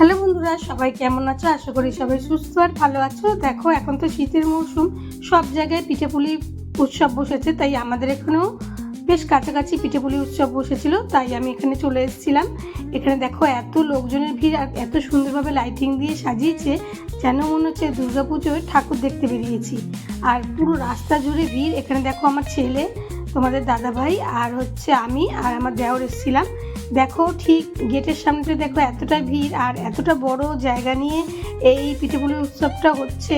Hello বন্ধুরা, সবাই কেমন আছো? আশা করি সবাই সুস্থ আর ভালো আছো। দেখো, এখন তো শীতের মৌসুম, সব জায়গায় পিঠেপুলি উৎসব বসেছে, তাই আমাদের এখানেও বেশ কাছাকাছি পিঠেপুলি উৎসব বসেছিল, তাই আমি এখানে চলে এসেছিলাম। এখানে দেখো, এত লোকজনের ভিড় আর এত সুন্দরভাবে লাইটিং দিয়ে সাজিয়েছে, যেন মনে হচ্ছে দুর্গাপুজোয় ঠাকুর দেখতে বেরিয়েছি। আর পুরো রাস্তা জুড়ে ভিড়। এখানে দেখো, আমার ছেলে, তোমাদের দাদা ভাই আর হচ্ছে আমি আর আমার দেওর এসেছিলাম। দেখো ঠিক গেটের সামনে দেখো এতটা ভিড় আর এতটা বড় জায়গা নিয়ে এই পিঠেপুলি উৎসবটা হচ্ছে।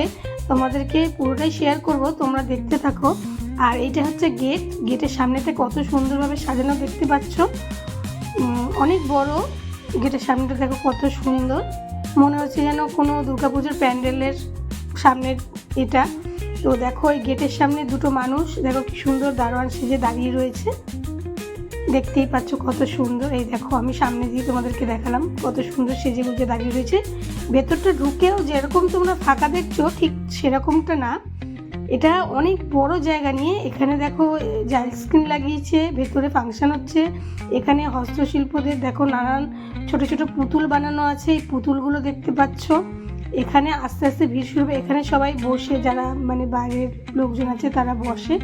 তোমাদেরকে পুরোটাই শেয়ার করব, তোমরা দেখতে থাকো। আর এইটা হচ্ছে গেট। গেটের সামনেতে কত সুন্দরভাবে সাজানো দেখতে পাচ্ছ। অনেক বড়। গেটের সামনেটা দেখো কত সুন্দর। মনে হচ্ছে যেন কোনো দুর্গাপুজোর প্যান্ডেলের সামনের এটা। তো দেখো এই গেটের সামনে দুটো মানুষ। দেখো কি সুন্দর দারোয়ান সেজে দাঁড়িয়ে রয়েছে। দেখতেই পাচ্ছ কত সুন্দর। এই দেখো, আমি সামনে দিয়ে তোমাদেরকে দেখালাম কত সুন্দর সেজে গুজে দাঁড়িয়ে রয়েছে। ভেতরটা ঢুকেও যেরকম তোমরা ফাঁকা দেখছ, ঠিক সেরকমটা না। এটা অনেক বড় জায়গা নিয়ে, এখানে দেখো জাল স্ক্রিন লাগিয়েছে, ভেতরে ফাংশন হচ্ছে। এখানে হস্তশিল্পদের দেখো নানান ছোট ছোট পুতুল বানানো আছে, এই পুতুলগুলো দেখতে পাচ্ছ। এখানে আস্তে আস্তে ভিড় শুরু হবে। এখানে সবাই বসে, যারা মানে বাইরের লোকজন আছে, তারা বসে।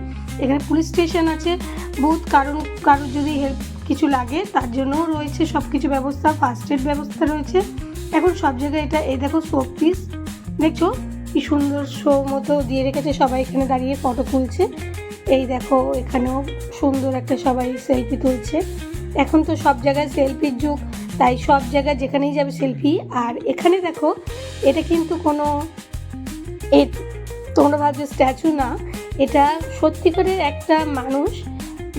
এখানে পুলিশ স্টেশন আছে। বহুত কারণ, কারোর যদি হেল্প কিছু লাগে, তার জন্যও রয়েছে সব কিছু ব্যবস্থা। ফার্স্ট এড ব্যবস্থা রয়েছে। এখন সব জায়গায় এটা, এই দেখো সোপ পিস দেখছ? কি সুন্দর শো মতো দিয়ে রেখেছে সবাই এখানে দাঁড়িয়ে ফটো তুলছে। এই দেখো, এখানেও সুন্দর একটা সবাই সেলফি তুলছে। এখন তো সব জায়গায় সেলফির যুগ। তাই সব জায়গায় যেখানেই যাবে সেলফি। আর এখানে দেখো, এটা কিন্তু কোনো এ, তোমরা ভাবছ স্ট্যাচু না, এটা সত্যিকারের একটা মানুষ।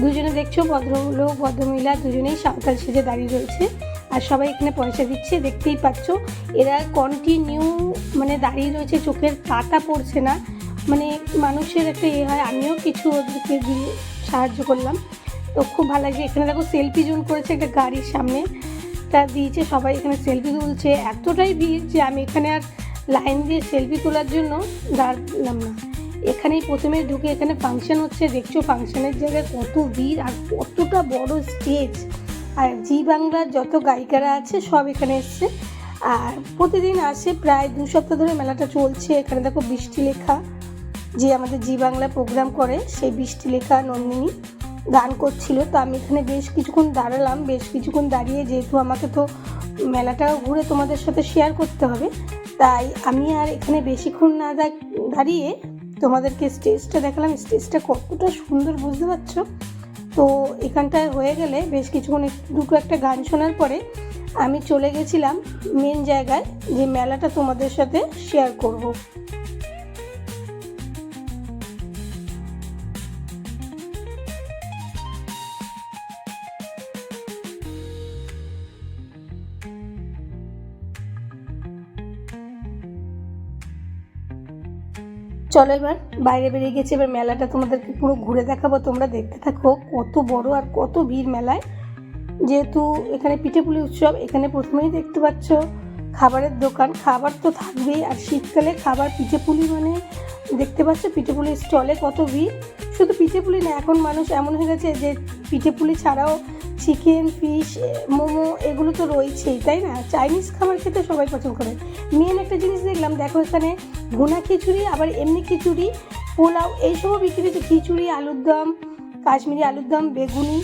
দুজনে দেখছ, ভদ্রলোক, ভদ্রমহিলা, দুজনেই সাঁওতাল সেজে দাঁড়িয়ে রয়েছে। আর সবাই এখানে পয়সা দিচ্ছে, দেখতেই পাচ্ছ। এরা কন্টিনিউ মানে দাঁড়িয়ে রয়েছে, চোখের পাতা পড়ছে না। মানে মানুষের একটা ইয়ে হয়, আমিও কিছু ওদেরকে দিয়ে সাহায্য করলাম। তো খুব ভালো লাগছে। এখানে দেখো, সেলফি জোন করেছে একটা গাড়ির সামনে। তা দিয়েছে, সবাই এখানে সেলফি তুলছে। এতটাই ভিড় যে আমি এখানে আর লাইন দিয়ে সেলফি তোলার জন্য দাঁড়ালাম না। এখানেই প্রথমে ঢুকে এখানে ফাংশন হচ্ছে, দেখছ ফাংশনের জায়গায় কত ভিড় আর কতটা বড় স্টেজ আর জি বাংলার যত গায়িকারা আছে, সব এখানে এসছে। আর প্রতিদিন আসে প্রায় দু সপ্তাহ ধরে মেলাটা চলছে। এখানে দেখো বৃষ্টি লেখা যে আমাদের জি বাংলা প্রোগ্রাম করে, সেই বৃষ্টি লেখা নন্দিনী। গান করছিল। তো আমি এখানে বেশ কিছুক্ষণ দাঁড়ালাম। বেশ কিছুক্ষণ দাঁড়িয়ে যেহেতু আমাকে তো মেলাটা ঘুরে তোমাদের সাথে শেয়ার করতে হবে, তাই আমি আর এখানে বেশিক্ষণ না দাঁড়িয়ে তোমাদেরকে স্টেজটা দেখালাম। স্টেজটা কতটা সুন্দর বুঝতে পারছ? তো এখানটায় হয়ে গেলে বেশ কিছুক্ষণ দুটো একটা গান শোনার পরে আমি চলে গেছিলাম মেন জায়গায় যে মেলাটা তোমাদের সাথে শেয়ার করব। চলো এবার, বাইরে বেরিয়ে গেছি, এবার মেলাটা তোমাদেরকে পুরো ঘুরে দেখাবো, তোমরা দেখতে থাকো কত বড় আর কত ভিড় মেলায়। যেহেতু এখানে পিঠেপুলি উৎসব, এখানে প্রথমেই দেখতে পাচ্ছ খাবারের দোকান। খাবার তো থাকবেই, আর শীতকালে খাবার পিঠেপুলি মানে দেখতে পাচ্ছ পিঠেপুলি স্টলে কত ভিড়। শুধু পিঠেপুলি না, এখন মানুষ এমন হয়ে গেছে যে পিঠেপুলি ছাড়াও চিকেন, ফিশ মোমো এগুলো তো রয়েছেই, তাই না? চাইনিজ খাবার খেতে সবাই পছন্দ করে। মেন একটা জিনিস দেখলাম, দেখো এখানে ভুনা খিচুড়ি, আবার এমনি খিচুড়ি, পোলাও, এইসবও বিক্রি হচ্ছে খিচুড়ি, আলুর দম, কাশ্মীরি আলুর দম, বেগুনি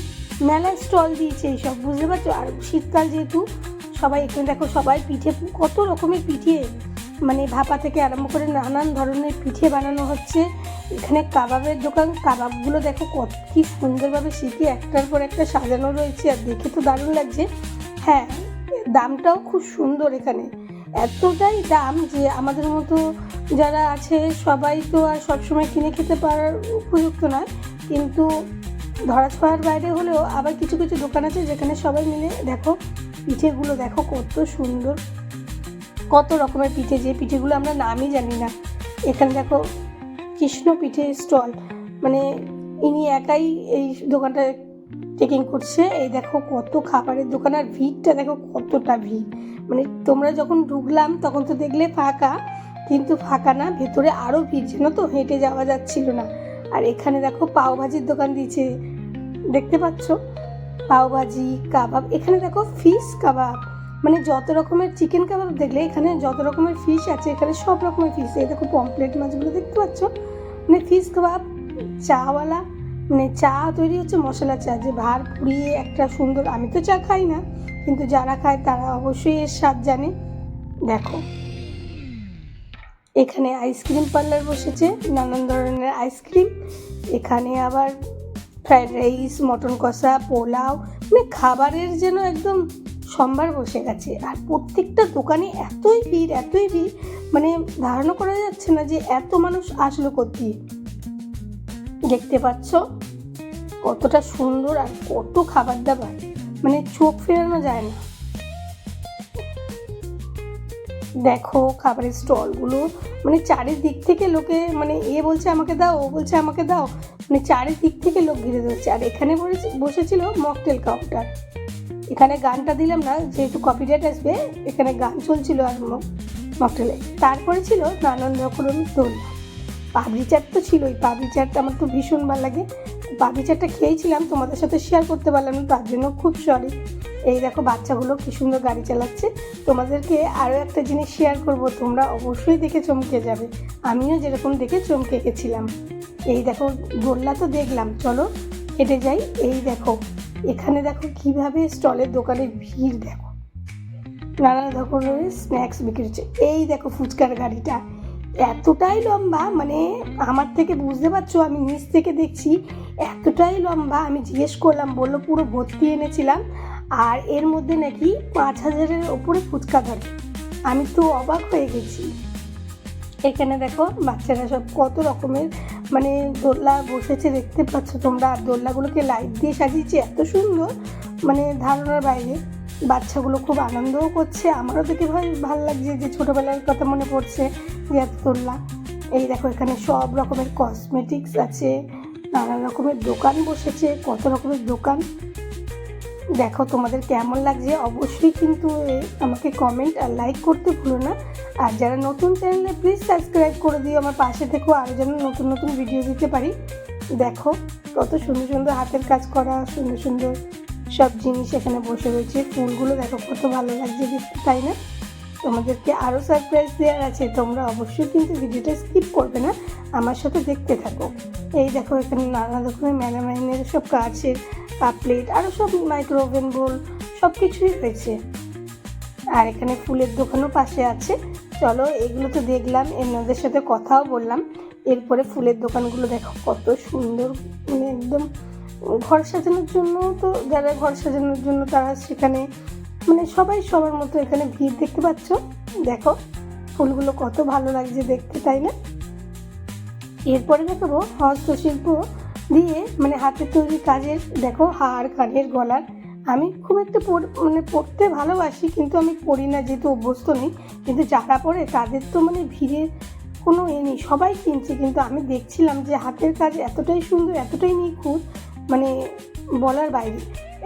মেলায় স্টল দিয়েছে এইসব, বুঝতে পারছ? আর শীতকাল যেহেতু, সবাই এখানে দেখো সবাই পিঠে, কত রকমের পিঠে মানে ভাপা থেকে আরম্ভ করে নানান ধরনের পিঠে বানানো হচ্ছে। এখানে কাবাবের দোকান। কাবাবগুলো দেখো কত, কি সুন্দরভাবে শিখে একটার পর একটা সাজানো রয়েছে আর দেখে তো দারুণ লাগছে। হ্যাঁ দামটাও খুব সুন্দর এখানে। এতটাই দাম যে আমাদের মতো যারা আছে সবাই তো আর সবসময় কিনে খেতে পারার উপযুক্ত নয়। কিন্তু ধরা ছোঁয়ার বাইরে হলেও আবার কিছু কিছু দোকান আছে যেখানে সবাই মিলে দেখো, পিঠেগুলো দেখো কত সুন্দর। কত রকমের পিঠে, যে পিঠেগুলো আমরা নামই জানি না। এখানে দেখো কৃষ্ণ পিঠে স্টল। মানে ইনি একাই এই দোকানটা টেকিং করছে। এই দেখো কত খাবারের দোকান আর ভিড়টা দেখো কতটা ভিড়। মানে তোমরা যখন ঢুকলাম তখন তো দেখলে ফাঁকা, কিন্তু ফাঁকা না, ভেতরে আরও ভিড় যেন তো হেঁটে যাওয়া যাচ্ছিল না। আর এখানে দেখো পাও ভাজির দোকান দিয়েছে। দেখতে পাচ্ছ? পাও ভাজি কাবাব, এখানে দেখো ফিশ কাবাব। মানে যত রকমের চিকেন কাবাব দেখলে এখানে যত রকমের ফিশ আছে, এখানে সব রকমের ফিশ এই দেখো পমপ্লেট মাছগুলো দেখতে পাচ্ছ? মানে ফিশ কাবাব চাওয়ালা মানে চা তৈরি হচ্ছে মশলা চা। যে ভার পুড়িয়ে একটা সুন্দর, আমি তো চা খাই না, কিন্তু যারা খায় তারা অবশ্যই এর স্বাদ জানে। দেখো। এখানে আইসক্রিম পার্লার বসেছে, নানান ধরনের আইসক্রিম এখানে আবার ফ্রাইড রাইস মটন কষা, পোলাও মানে খাবারের যেন একদম সম্ভার বসে গেছে। আর প্রত্যেকটা দোকানে এতই ভিড় এতই ভিড় মানে ধারণা করা যাচ্ছে না যে এত মানুষ আসলো কোথায় দেখতে পাচ্ছ কতটা সুন্দর আর কত খাবার দাবার। মানে চোখ ফেরানো যায় না। দেখো খাবারের স্টলগুলো মানে চারিদিক থেকে লোকে মানে এ বলছে আমাকে দাও, ও বলছে আমাকে দাও মানে চারিদিক থেকে লোক ঘিরে ধরছে। আর এখানে বসে- বসেছিল মকটেল কাউন্টার। এখানে গানটা দিলাম না, যেহেতু কপিরাইট আসবে, এখানে গান চলছিল আর মকটেলে। তারপরে ছিল নানান রকমের দোলনা পাবলি চাট তো ছিলই পাবলি চাটটা আমার তো ভীষণ ভালো লাগে। পাবলি চাটটা খেয়েছিলাম, তোমাদের সাথে শেয়ার করতে পারলাম না, তার জন্য খুব সরি এই দেখো বাচ্চাগুলো কি সুন্দর গাড়ি চালাচ্ছে। তোমাদেরকে আরও একটা জিনিস শেয়ার করব, তোমরা অবশ্যই দেখে চমকে যাবে। আমিও যেরকম দেখে চমকে গেছিলাম। এই দেখো গোল্লা তো দেখলাম, চলো হেঁটে যাই। এই দেখো এখানে দেখো কীভাবে স্টলের দোকানে ভিড় দেখো। নানা ধরনের স্ন্যাক্স বিক্রি হচ্ছে। এই দেখো ফুচকার গাড়িটা। এতটাই লম্বা মানে আমার থেকে বুঝতে পারছ, আমি নিচ থেকে দেখছি, এতটাই লম্বা। আমি জিজ্ঞেস করলাম, বলল পুরো ভর্তি এনেছিলাম, আর এর মধ্যে নাকি পাঁচ হাজারের ওপরে ফুচকা ধরে আমি তো অবাক হয়ে গেছি। এখানে দেখো বাচ্চারা সব কত রকমের মানে দোলনা বসেছে দেখতে পাচ্ছ তোমরা। আর দোলনাগুলোকে লাইট দিয়ে সাজিয়েছে, এত সুন্দর। মানে ধারণার বাইরে। বাচ্চাগুলো খুব আনন্দও করছে। আমারও দেখে ভাই ভালো লাগছে যে ছোটোবেলার কথা মনে পড়ছে যে এত দোলনা। এই দেখো এখানে সব রকমের কসমেটিক্স আছে, নানা রকমের দোকান বসেছে, কত রকমের দোকান। দেখো তোমাদের কেমন লাগছে? অবশ্যই কিন্তু আমাকে কমেন্ট আর লাইক করতে ভুলো না। আর যারা নতুন চ্যানেলে প্লিজ সাবস্ক্রাইব করে দিও, আমার পাশে থেকেও আরও যেন নতুন নতুন ভিডিও দিতে পারি। দেখো কত সুন্দর সুন্দর হাতের কাজ করা, সুন্দর সুন্দর সব জিনিস এখানে বসে রয়েছে। ফুলগুলো দেখো কত ভালো লাগছে দেখতে, তাই না? তোমাদেরকে আরও সারপ্রাইজ দেওয়ার আছে, তোমরা অবশ্যই কিন্তু ভিডিওটা স্কিপ করবে না, আমার সাথে দেখতে থাকো। এই দেখো এখানে নানা রকমের ম্যানামাইনের সব কাচের কাপ প্লেট আরও সব মাইক্রো ওভেন বোল সব কিছুই রয়েছে। আর এখানে ফুলের দোকানও পাশে আছে। চলো, এগুলো তো দেখলাম, এনাদের সাথে কথাও বললাম। এরপরে ফুলের দোকানগুলো দেখো, কত সুন্দর মানে একদম ঘর সাজানোর জন্য তো, যারা ঘর সাজানোর জন্য তারা সেখানে মানে সবাই সবার মতো এখানে ভিড় দেখতে পাচ্ছ। দেখো, ফুলগুলো কত ভালো লাগছে দেখতে, তাই না? এরপরে দেখাবো হস্তশিল্প দিয়ে মানে হাতের তৈরি কাজের, দেখো হার, কানের গলার। আমি খুব একটা মানে পড়তে ভালোবাসি, কিন্তু আমি পড়ি না, যেহেতু অভ্যস্ত নেই। কিন্তু যারা পড়ে তাদের তো মানে ভিড়ে কোনো এ নেই। সবাই কিনছে, কিন্তু আমি দেখছিলাম যে হাতের কাজ এতটাই সুন্দর, এতটাই নিখুঁত মানে বলার বাইরে,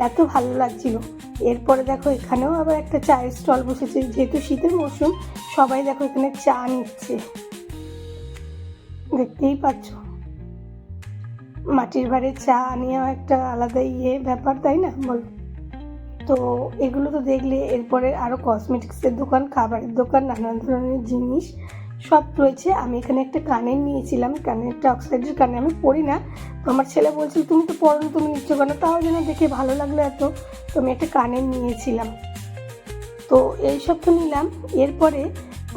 এত ভালো লাগছিল। এরপরে দেখো এখানেও আবার একটা চায়ের স্টল বসেছে, যেহেতু শীতের মরশুম, সবাই দেখো এখানে চা নিচ্ছে। দেখতেই পাচ্ছ। মাটির বাড়ির চা নিয়েও একটা আলাদা ইয়ে ব্যাপার, তাই না বল? তো এগুলো তো দেখলে এরপরে আরও কসমেটিক্সের দোকান, খাবারের দোকান, নানান ধরনের জিনিস সব রয়েছে। আমি এখানে একটা কানের নিয়েছিলাম কানের একটা অক্সাইডের কানে আমি পড়ি না। তো আমার ছেলে বলছিল, তুমি তো পড়ো তুমি নিচ্ছ কেন? তাও যেন দেখে ভালো লাগল এত। তো আমি একটা কানের নিয়েছিলাম। তো এইসব তো নিলাম। এরপরে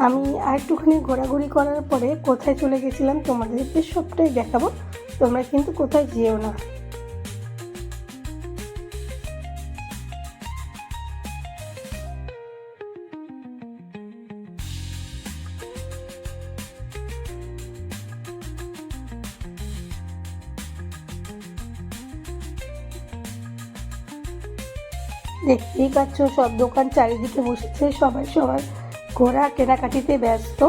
আমি আর একটুখানি ঘোরাঘুরি করার পরে কোথায় চলে গেছিলাম তোমাদেরকে সবটাই দেখাবো। তোমরা কিন্তু কোথায় যেও না। দেখতেই পাচ্ছ, সব দোকান চারিদিকে বসেছে, সবাই সবার ঘোরা কেনাকাটিতে ব্যস্ত।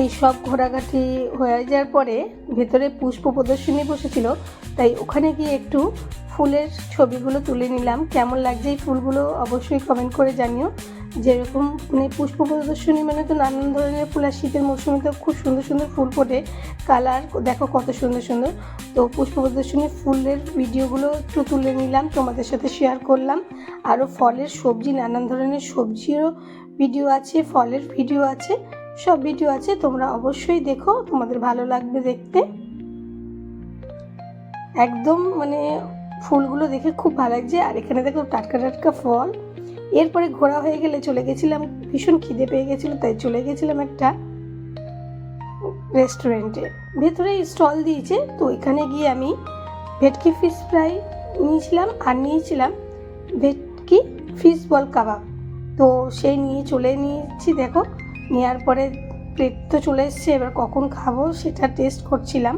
এই সব ঘোরাঘাটি হয়ে যাওয়ার পরে ভেতরে পুষ্প প্রদর্শনী বসেছিল, তাই ওখানে গিয়ে একটু ফুলের ছবিগুলো তুলে নিলাম। কেমন লাগছে এই ফুলগুলো অবশ্যই কমেন্ট করে জানিও। যেরকম মানে পুষ্প প্রদর্শনী মানে তো নানান ধরনের ফুল আর শীতের মৌসুমে তো খুব সুন্দর সুন্দর ফুল ফোটে। কালার দেখো কত সুন্দর সুন্দর। তো পুষ্প প্রদর্শনী ফুলের ভিডিওগুলো একটু তুলে নিলাম, তোমাদের সাথে শেয়ার করলাম। আরও ফলের সবজি, নানান ধরনের সবজিরও ভিডিও আছে, ফলের ভিডিও আছে, সব ভিডিও আছে, তোমরা অবশ্যই দেখো, তোমাদের ভালো লাগবে দেখতে। একদম মানে ফুলগুলো দেখে খুব ভালো লাগছে। আর এখানে দেখো টাটকা টাটকা ফল। এরপরে ঘোরা হয়ে গেলে চলে গেছিলাম, ভীষণ খিদে পেয়ে গেছিল, তাই চলে গেছিলাম একটা রেস্টুরেন্টে ভেতরে স্টল দিয়েছে, তো এখানে গিয়ে আমি ভেটকি ফিশ ফ্রাই নিয়েছিলাম আর নিয়েছিলাম ভেটকি ফিশ বল কাবাব তো সেই নিয়ে চলে নিয়েছি, দেখো নেওয়ার পরে প্লেট তো চলে এসছে, এবার কখন খাব সেটা টেস্ট করছিলাম।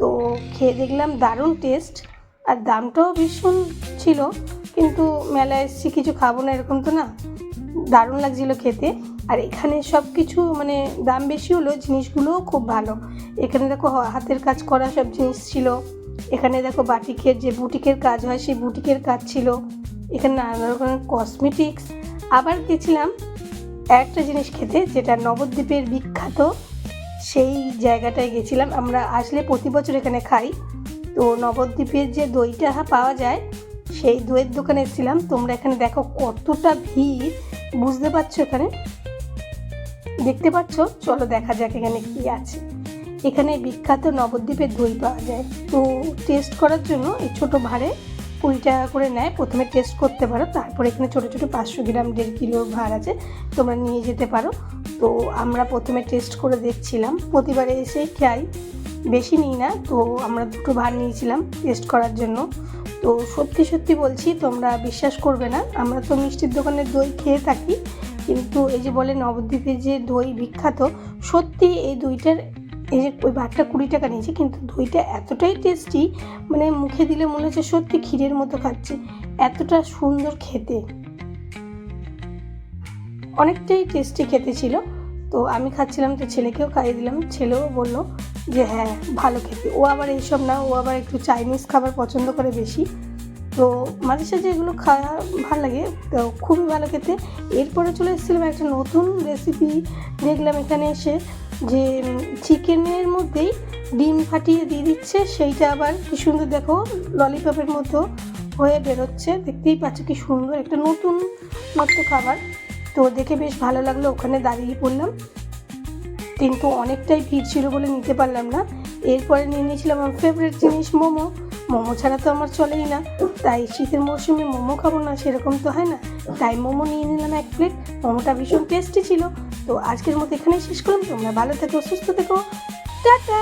তো খেয়ে দেখলাম দারুণ টেস্ট আর দামটাও ভীষণ ছিল কিন্তু মেলায় এসেছি, কিছু খাব না এরকম তো না। দারুণ লাগছিল খেতে। আর এখানে সব কিছু মানে দাম বেশি হলো জিনিসগুলোও খুব ভালো। এখানে দেখো হাতের কাজ করা সব জিনিস ছিল। এখানে দেখো বাটিকের যে বুটিকের কাজ হয়, সেই বুটিকের কাজ ছিল। এখানে নানা রকমের কসমেটিক্স আবার গেছিলাম একটা জিনিস খেতে, যেটা নবদ্বীপের বিখ্যাত। সেই জায়গাটায় গেছিলাম। আমরা আসলে প্রতি বছর এখানে খাই। তো নবদ্বীপের যে দইটা পাওয়া যায় সেই দইয়ের দোকানে এসেছিলাম তোমরা এখানে দেখো কতটা ভিড়। বুঝতে পারছ এখানে? দেখতে পাচ্ছ? চলো দেখা যাক এখানে কি আছে। এখানে বিখ্যাত নবদ্বীপের দই পাওয়া যায়। তো টেস্ট করার জন্য এই ছোটো ভাড়ে কুড়ি টাকা করে নেয়। প্রথমে টেস্ট করতে পারো। তারপরে এখানে ছোটো ছোটো পাঁচশো গ্রাম, দেড় কিলো ভাড় আছে। তোমরা নিয়ে যেতে পারো। তো আমরা প্রথমে টেস্ট করে দেখছিলাম। প্রতিবারে এসেই খাই। বেশি নিই না। তো আমরা দুটো ভার নিয়েছিলাম টেস্ট করার জন্য। তো সত্যি সত্যি বলছি, তোমরা বিশ্বাস করবে না। আমরা তো মিষ্টির দোকানের দই খেয়ে থাকি, কিন্তু এই যে বলে নবদ্বীপে যে দই বিখ্যাত, সত্যি এই দইটার, এই যে ওই ভাতটা কুড়ি টাকা নিয়েছে, কিন্তু দইটা এতটাই টেস্টি মানে মুখে দিলে মনে হচ্ছে সত্যি ক্ষীরের মতো খাচ্ছে, এতটা সুন্দর খেতে। অনেকটাই টেস্টি খেতে ছিল। তো আমি খাচ্ছিলাম, তো ছেলেকেও খাইয়ে দিলাম। ছেলেও বলল যে হ্যাঁ ভালো খেতে। ও আবার এইসব না, ও আবার একটু চাইনিজ খাবার পছন্দ করে বেশি। তো মাঝে সাঝে এগুলো খাওয়া ভালো লাগে, তো খুবই ভালো খেতে। এরপরে চলে এসেছিলাম একটা নতুন রেসিপি দেখলাম এখানে এসে যে চিকেনের মধ্যেই ডিম ফাটিয়ে দিয়ে দিচ্ছে। সেইটা আবার কি সুন্দর দেখো ললিপপের মতো হয়ে বেরোচ্ছে। দেখতেই পাচ্ছ কি সুন্দর, একটা নতুন মতো খাবার। তো দেখে বেশ ভালো লাগল, ওখানে দাঁড়িয়ে পড়লাম। কিন্তু অনেকটাই ভিড় ছিল বলে নিতে পারলাম না। এরপরে নিয়ে নিয়েছিলাম আমার ফেভারিট জিনিস, মোমো। মোমো ছাড়া তো আমার চলেই না। তাই শীতের মরশুমে মোমো খাব না, সেরকম তো হয় না। তাই মোমো নিয়ে নিলাম এক প্লেট মোমোটা ভীষণ টেস্টি ছিল। তো আজকের মতো এখানেই শেষ করলাম। তোমরা ভালো থেকো, সুস্থ থেকো। টাটা!